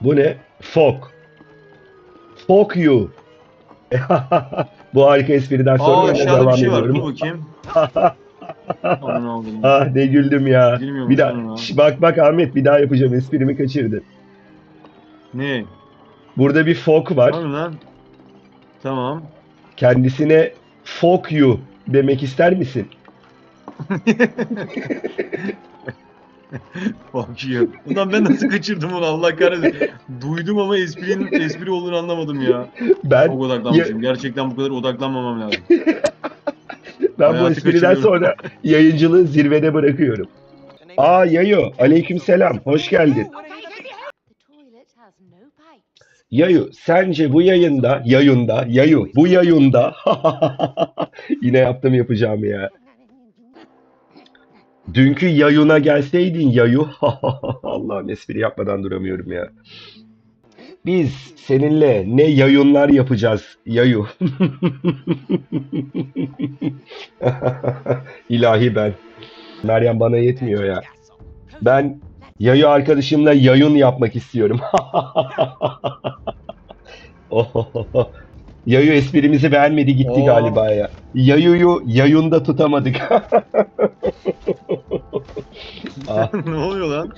Bu ne? Fok. Fuck you. Bu harika espriden sonra Aa öyle aşağıda devam bir şey var. ediyorum. Dur bakayım. Aman Allah'ım. Ah ne güldüm ya. Bilmiyorum Bir daha. Şş, bak bak Ahmet bir daha yapacağım esprimi kaçırdı. Ne? Burada bir fok var. Var mı lan? Tamam. Kendisine fuck you demek ister misin? Fuck you. Ulan ben nasıl kaçırdım onu Allah kahretsin. Duydum ama esprinin espri olduğunu anlamadım ya. Ben Çok odaklanmışım. Gerçekten bu kadar odaklanmamam lazım. ben bu Hayatı espriden kaçırıyorum. sonra yayıncılığı zirvede bırakıyorum. Aa Yayo, aleykümselam. Hoş geldin. Pipes. Yayu, sence bu yayında, yayında, yayu, bu yayında yine yaptım yapacağım ya. Dünkü yayuna gelseydin yayu. Allah'ım espri yapmadan duramıyorum ya. Biz seninle ne yayunlar yapacağız yayu. İlahi ben. Meryem bana yetmiyor ya. Ben yayu arkadaşımla yayun yapmak istiyorum. Yayu esprimizi beğenmedi gitti Oo. galiba ya. Yayuyu yayunda tutamadık. Ne oluyor lan?